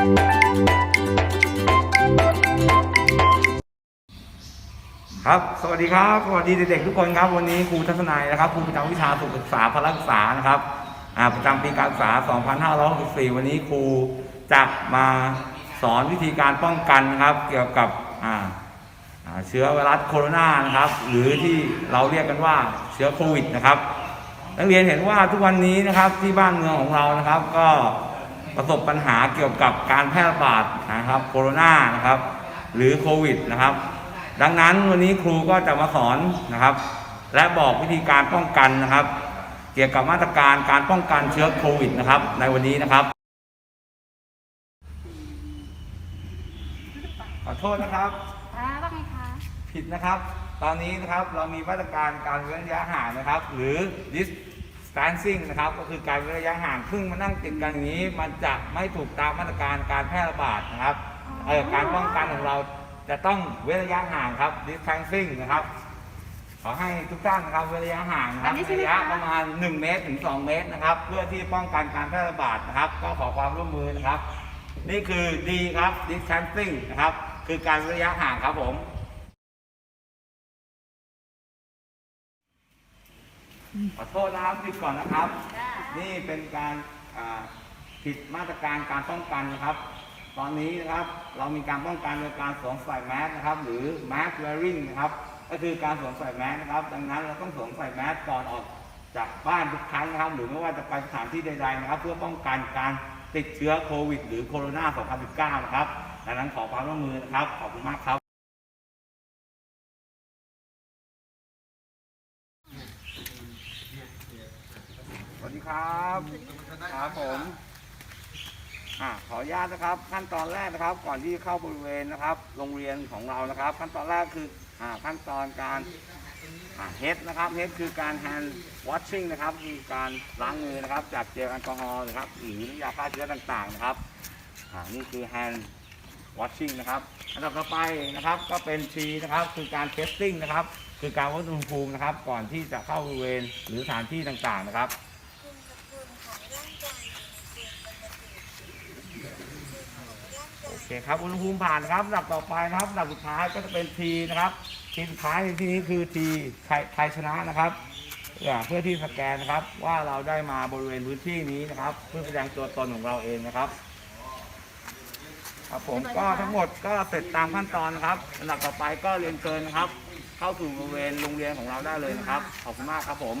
ครับ สวัสดีครับ สวัสดีเด็กๆทุกคนครับ วันนี้ครูทัศนัยนะครับ ครูประจำวิชาสุขศึกษาพละศึกษานะครับ อ่า ประจำปีการศึกษา 2564 วันนี้ครูจะมาสอนวิธีการป้องกันนะครับ เกี่ยวกับ อ่าเชื้อไวรัสโคโรนานะครับ หรือที่เราเรียกกันว่าเชื้อโควิดนะครับ นักเรียนเห็นว่าทุกวันนี้นะครับที่บ้านเมืองของเรานะครับ ก็ ประสบปัญหาเกี่ยวกับการแพร่ระบาดนะครับโคโรนานะครับ หรือโควิดนะครับ ดังนั้นวันนี้ครูก็จะมาสอนนะครับ และบอกวิธีการป้องกันนะครับ เกี่ยวกับมาตรการการป้องกันเชื้อโควิดนะครับ ในวันนี้นะครับ ขอโทษนะครับอ่าว่าไงคะผิดนะครับ ตอนนี้นะครับเรามีมาตรการการเว้นระยะห่างนะครับ หรือ distancing นะครับก็คือการเว้นระยะห่างครึ่งมานั่งติดกันอย่างนี้ มันจะไม่ถูกตามมาตรการการแพร่ระบาดนะครับเออการป้องกันของเราจะต้องเว้นระยะห่างครับ distancing นะครับ ขอให้ทุกท่านนะครับเว้นระยะห่างนะครับระยะประมาณ 1 เมตรถึง 2 เมตรนะครับ เพื่อที่ป้องกันการแพร่ระบาดนะครับ ก็ขอความร่วมมือนะครับ นี่คือดีครับ distancing นะครับ คือการเว้นระยะห่างครับผม ขอโทษนะครับหยุดก่อนนะครับ นี่เป็นการอ่าผิดมาตรการการป้องกันนะครับ ตอนนี้นะครับเรามีการป้องกันโดยการสวมใส่แมสนะครับ หรือ mask wearing นะครับก็คือการสวมใส่แมสนะครับ ดังนั้นเราต้องสวมใส่แมสก่อนออกจากบ้านทุกครั้งนะครับ หรือไม่ว่าจะไปสถานที่ใดๆนะครับ เพื่อป้องกันการติดเชื้อโควิด หรือโคโรนา 2019 นะครับดังนั้นขอความร่วมมือนะครับขอบคุณมากครับ สวัสดี ครับครับผมอ่าขออนุญาตนะครับ ขั้นตอนแรกนะครับ ก่อนที่เข้าบริเวณนะครับ โรงเรียนของเรานะครับ ขั้นตอนแรกคืออ่าขั้นตอนการเฮดนะครับเฮดคือการ hand washing นะครับคือการล้างมือนะครับ จากเจลแอลกอฮอล์นะครับหรือน้ำยาฆ่าเชื้อต่างๆนะครับอ่านี่คือ hand washing นะครับอันดับต่อไปนะครับก็เป็น T นะครับคือการ testing นะครับ คือการวัดอุณหภูมินะครับ ก่อนที่จะเข้าบริเวณหรือสถานที่ต่างๆนะครับ โอเคครับอุณหภูมิผ่านครับลำดับต่อไปนะครับลำดับสุดท้ายก็จะเป็นทีนะครับทีสุดท้ายในที่นี้คือทีใครใครชนะนะครับเพื่อที่สแกนนะครับ ว่าเราได้มาบริเวณพื้นที่นี้นะครับ เพื่อแสดงตัวตนของเราเองนะครับครับผมก็ทั้งหมดก็เสร็จตามขั้นตอนนะครับลำดับต่อไปก็เรียนเชิญนะครับ เข้าสู่บริเวณโรงเรียนของเราได้เลยนะครับขอบคุณมากครับผม